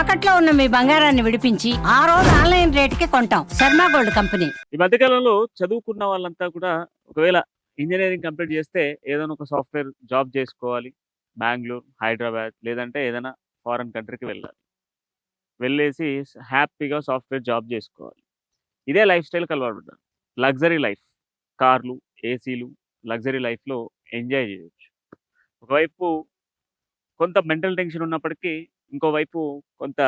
తాకట్లో ఉన్న మీ బంగారాన్ని విడిపించి ఆ రోజు ఆన్లైన్ రేటుకి కొంటాం. Sharma gold company. ఈ మధ్యకాలంలో చదువుకున్న వాళ్ళంతా కూడా ఒకవేళ ఇంజనీరింగ్ కంప్లీట్ చేస్తే ఏదైనా ఒక సాఫ్ట్వేర్ జాబ్ చేసుకోవాలి. బెంగళూరు హైదరాబాద్ లేదంటే ఏదైనా ఫారెన్ కంట్రీకి వెళ్ళాలి. వెళ్ళేసి హ్యాపీగా సాఫ్ట్వేర్ జాబ్ చేసుకోవాలి. ఇదే లైఫ్ స్టైల్కి అలవాటు లగ్జరీ లైఫ్. కార్లు ఏసీలు లగ్జరీ లైఫ్లో ఎంజాయ్ చేయవచ్చు ఒకవైపు కొంత మెంటల్ టెన్షన్ ఉన్నప్పటికీ ఇంకోవైపు కొంత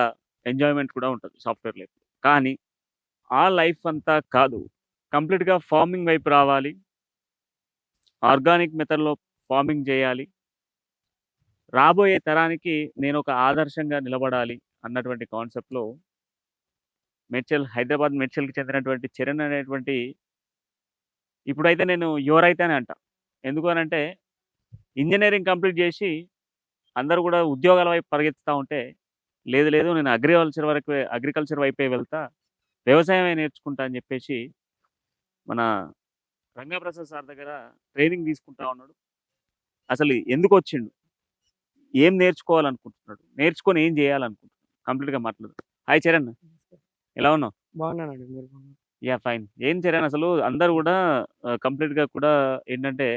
ఎంజాయ్మెంట్ కూడా ఉంటుంది సాఫ్ట్వేర్ లైఫ్. కానీ ఆ లైఫ్ అంతా కాదు. కంప్లీట్గా ఫార్మింగ్ వైపు రావాలి. ఆర్గానిక్ మెథడ్లో ఫార్మింగ్ చేయాలి. రాబోయే తరానికి నేను ఒక ఆదర్శంగా నిలబడాలి అన్నటువంటి కాన్సెప్ట్లో మెడ్చల్ హైదరాబాద్ మెడ్చల్కి చెందినటువంటి చరణ్ అనేటువంటి ఇప్పుడైతే నేను యువర్ అని అంట. ఎందుకు అనంటే ఇంజనీరింగ్ కంప్లీట్ చేసి అందరూ కూడా ఉద్యోగాల వైపు పరిగెత్తుతూ ఉంటే లేదు లేదు నేను అగ్రికల్చర్ వరకు అగ్రికల్చర్ వైపే వెళ్తా వ్యవసాయమే నేర్చుకుంటా అని చెప్పేసి మన రంగప్రసాద్ సార్ దగ్గర ట్రైనింగ్ తీసుకుంటా ఉన్నాడు. అసలు ఎందుకు వచ్చిండు? ఏం నేర్చుకోవాలనుకుంటున్నాడు? నేర్చుకొని ఏం చేయాలనుకుంటున్నాడు? కంప్లీట్గా మాట్లాడు. హాయ్ చరణ్. ఎలా ఉన్నావు? బాగున్నానండి బాగున్నారా? Yeah fine. ఏం చరణ్ అసలు అందరు కూడా కంప్లీట్గా కూడా ఏంటంటే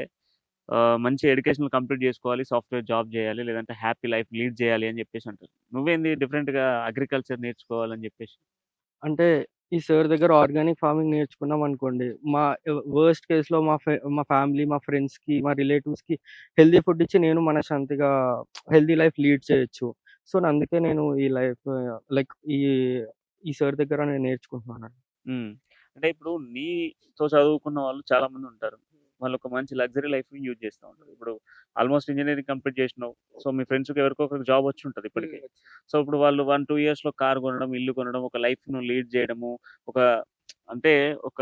మంచి ఎడ్యుకేషన్ కంప్లీట్ చేసుకోవాలి సాఫ్ట్వేర్ జాబ్ చేయాలి లేదంటే హ్యాపీ లైఫ్ లీడ్ చేయాలి అని చెప్పేసి అంటారు. నువ్వేంది డిఫరెంట్గా అగ్రికల్చర్ నేర్చుకోవాలని చెప్పేసి? అంటే ఈ సార్ దగ్గర ఆర్గానిక్ ఫార్మింగ్ నేర్చుకున్నాం అనుకోండి. మా వర్స్ట్ కేసులో మా మా ఫ్యామిలీ మా ఫ్రెండ్స్కి మా రిలేటివ్స్కి హెల్దీ ఫుడ్ ఇచ్చి నేను మనశ్శాంతిగా హెల్దీ లైఫ్ లీడ్ చేయొచ్చు. సో అందుకే నేను ఈ లైఫ్ లైక్ ఈ ఈ సార్ దగ్గర నేను నేర్చుకుంటున్నాను. అంటే ఇప్పుడు నీతో చదువుకున్న వాళ్ళు చాలా మంది ఉంటారు. వాళ్ళు ఒక మంచి లగ్జరీ లైఫ్ యూజ్ చేస్తూ ఉంటారు ఇప్పుడు ఆల్మోస్ట్ ఇంజనీరింగ్ కంప్లీట్ చేసినావు సో మీ ఫ్రెండ్స్కి ఎవరికో ఒక జాబ్ వచ్చి ఉంటుంది ఇప్పటికే. సో ఇప్పుడు వాళ్ళు వన్ టూ ఇయర్స్లో కార్ కొనడం ఇల్లు కొనడం ఒక లైఫ్ను లీడ్ చేయడము ఒక అంటే ఒక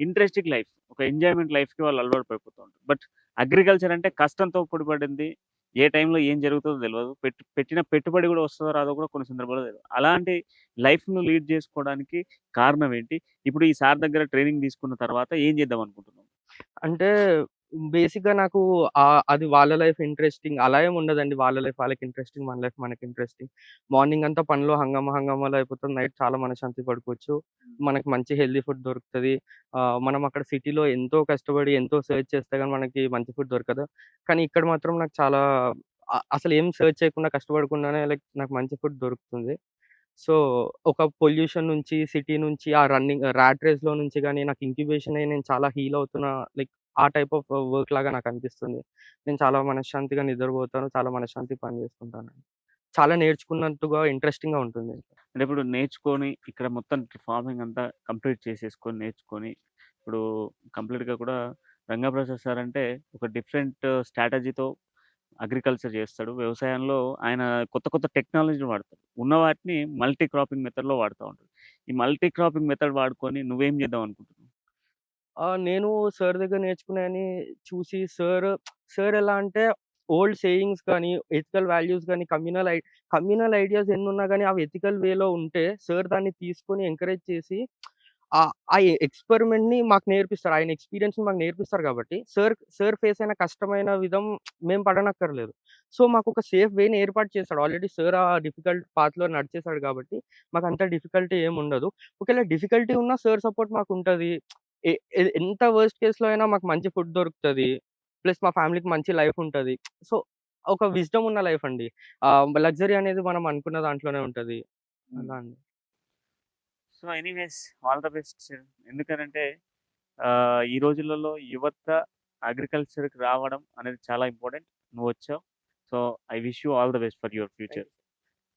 ఇంట్రెస్టింగ్ లైఫ్ ఒక ఎంజాయ్మెంట్ లైఫ్కి వాళ్ళు అలవాటు పడిపోతూ ఉంటారు. బట్ అగ్రికల్చర్ అంటే కష్టంతో పొడిపడింది. ఏ టైంలో ఏం జరుగుతుందో తెలియదు పెట్టు పెట్టిన పెట్టుబడి కూడా వస్తుందో రాదో కూడా కొన్ని సందర్భాల్లో తెలియదు అలాంటి లైఫ్ను లీడ్ చేసుకోవడానికి కారణం ఏంటి? ఇప్పుడు ఈ సార్ దగ్గర ట్రైనింగ్ తీసుకున్న తర్వాత ఏం చేద్దాం అనుకుంటున్నాం అంటే బేసిక్గా నాకు అది వాళ్ళ లైఫ్ ఇంట్రెస్టింగ్ అలా ఏమి ఉండదండి. వాళ్ళ లైఫ్ వాళ్ళకి ఇంట్రెస్టింగ్ మన లైఫ్ మనకి ఇంట్రెస్టింగ్. మార్నింగ్ అంతా పనిలో హంగామా హంగామాలో అయిపోతుంది నైట్ చాలా మనశ్శాంతి పడుకోవచ్చు. మనకి మంచి హెల్దీ ఫుడ్ దొరుకుతుంది. మనం అక్కడ సిటీలో ఎంతో కష్టపడి ఎంతో సెర్చ్ చేస్తే కానీ మనకి మంచి ఫుడ్ దొరకదు. కానీ ఇక్కడ మాత్రం నాకు చాలా అ- అసలు ఏం సెర్చ్ చేయకుండా కష్టపడకుండానే లైక్ నాకు మంచి ఫుడ్ దొరుకుతుంది. సో ఒక పొల్యూషన్ నుంచి సిటీ నుంచి ఆ రన్నింగ్ ర్యాట్ రేస్లో నుంచి కానీ నాకు ఇంక్యుబేషన్ అయ్యి నేను చాలా హీల్ అవుతున్న లైక్ ఆ టైప్ ఆఫ్ వర్క్ లాగా నాకు అనిపిస్తుంది. నేను చాలా మనశ్శాంతిగా నిద్రపోతాను చాలా మనశ్శాంతి పని చేసుకుంటాను. చాలా నేర్చుకున్నట్టుగా ఇంట్రెస్టింగ్గా ఉంటుంది. అంటే ఇప్పుడు నేర్చుకొని ఇక్కడ మొత్తం ఫార్మింగ్ అంతా కంప్లీట్ చేసేసుకొని నేర్చుకొని ఇప్పుడు కంప్లీట్గా కూడా రంగప్రసాద్ సార్ అంటే ఒక డిఫరెంట్ స్ట్రాటజీతో అగ్రికల్చర్ చేస్తాడు. వ్యవసాయంలో ఆయన కొత్త కొత్త టెక్నాలజీని వాడతాడు. ఉన్న వాటిని మల్టీ క్రాపింగ్ మెథడ్లో వాడుతూ ఉంటాడు. ఈ మల్టీ క్రాపింగ్ మెథడ్ వాడుకొని నువ్వేం చేద్దాం అనుకుంటున్నావు? నేను సార్ దగ్గర నేర్చుకున్నాయని చూసి సార్ సార్ ఎలా అంటే ఓల్డ్ సేయింగ్స్ కానీ ఎథికల్ వాల్యూస్ కానీ కమ్యూనల్ ఐ కమ్యూనల్ ఐడియాస్ ఎన్ని ఉన్నా కానీ అవి ఎథికల్ వేలో ఉంటే సార్ దాన్ని తీసుకొని ఎంకరేజ్ చేసి ఆ ఎక్స్పెరిమెంట్ని మాకు నేర్పిస్తారు. ఆయన ఎక్స్పీరియన్స్ మాకు నేర్పిస్తారు కాబట్టి సార్ సార్ ఫేస్ అయిన కష్టమైన విధం మేము పడనక్కర్లేదు. సో మాకు ఒక సేఫ్ వేని ఏర్పాటు చేస్తాడు. ఆల్రెడీ సార్ ఆ డిఫికల్ట్ పాత్లో నడిచేశాడు కాబట్టి మాకు అంత డిఫికల్టీ ఏమి ఉండదు. ఒకవేళ డిఫికల్టీ ఉన్నా సార్ సపోర్ట్ మాకు ఉంటుంది. ఎంత వర్స్ట్ కేస్లో అయినా మాకు మంచి ఫుడ్ దొరుకుతుంది. ప్లస్ మా ఫ్యామిలీకి మంచి లైఫ్ ఉంటుంది. సో ఒక విజ్డమ్ ఉన్న లైఫ్ అండి. లగ్జరీ అనేది మనం అనుకున్న దాంట్లోనే ఉంటుంది. అలా అండి. So anyways all the best ఎందుకనంటే ఈ రోజులలో యువత అగ్రికల్చర్కి రావడం అనేది చాలా ఇంపార్టెంట్. నువ్వు వచ్చావు. So I wish you all the best for your future.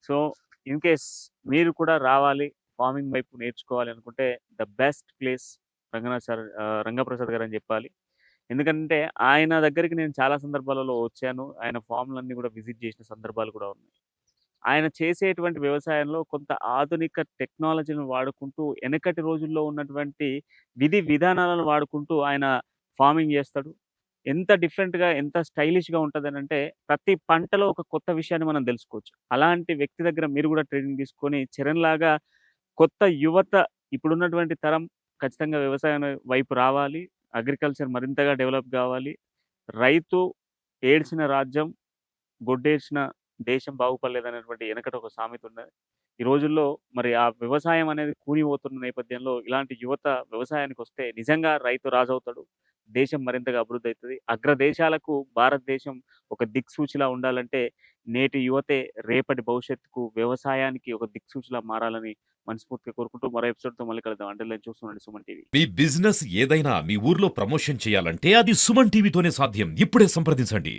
So in case మీరు కూడా రావాలి ఫార్మింగ్ వైపు నేర్చుకోవాలి అనుకుంటే the best place Ranganath sir Rangaprasad garu అని చెప్పాలి. ఎందుకంటే ఆయన దగ్గరికి నేను చాలా సందర్భాలలో వచ్చాను. ఆయన ఫామ్లన్నీ కూడా విజిట్ చేసిన సందర్భాలు కూడా ఉన్నాయి. ఆయన చేసేటువంటి వ్యవసాయంలో కొంత ఆధునిక టెక్నాలజీని వాడుకుంటూ వెనకటి రోజుల్లో ఉన్నటువంటి విధి విధానాలను వాడుకుంటూ ఆయన ఫార్మింగ్ చేస్తాడు. ఎంత డిఫరెంట్గా ఎంత స్టైలిష్గా ఉంటుంది అంటే ప్రతి పంటలో ఒక కొత్త విషయాన్ని మనం తెలుసుకోవచ్చు. అలాంటి వ్యక్తి దగ్గర మీరు కూడా ట్రైనింగ్ తీసుకొని చరణ్లాగా కొత్త యువత ఇప్పుడున్నటువంటి తరం ఖచ్చితంగా వ్యవసాయం వైపు రావాలి. అగ్రికల్చర్ మరింతగా డెవలప్ కావాలి. రైతు ఏడ్చిన రాజ్యం గొడ్డేడ్చిన దేశం బాగుపడలేదనేటువంటి వెనకట ఒక సామెత ఉన్నది. ఈ రోజుల్లో మరి ఆ వ్యవసాయం అనేది కూలిపోతున్న నేపథ్యంలో ఇలాంటి యువత వ్యవసాయానికి వస్తే నిజంగా రైతు రాజవుతాడు. దేశం మరింతగా అభివృద్ధి అవుతుంది అగ్ర దేశాలకు భారతదేశం ఒక దిక్సూచిలా ఉండాలంటే నేటి యువతే రేపటి భవిష్యత్తుకు వ్యవసాయానికి ఒక దిక్సూచిలా మారాలని మనస్ఫూర్తిగా కోరుకుంటూ మరో ఎపిసోడ్తో మళ్ళీ కలుద్దాం. అంటే నేను చూస్తున్నాను సుమన్ టీవీ. మీ బిజినెస్ ఏదైనా మీ ఊర్లో ప్రమోషన్ చేయాలంటే అది సుమన్ టీవీతోనే సాధ్యం. ఇప్పుడే సంప్రదించండి.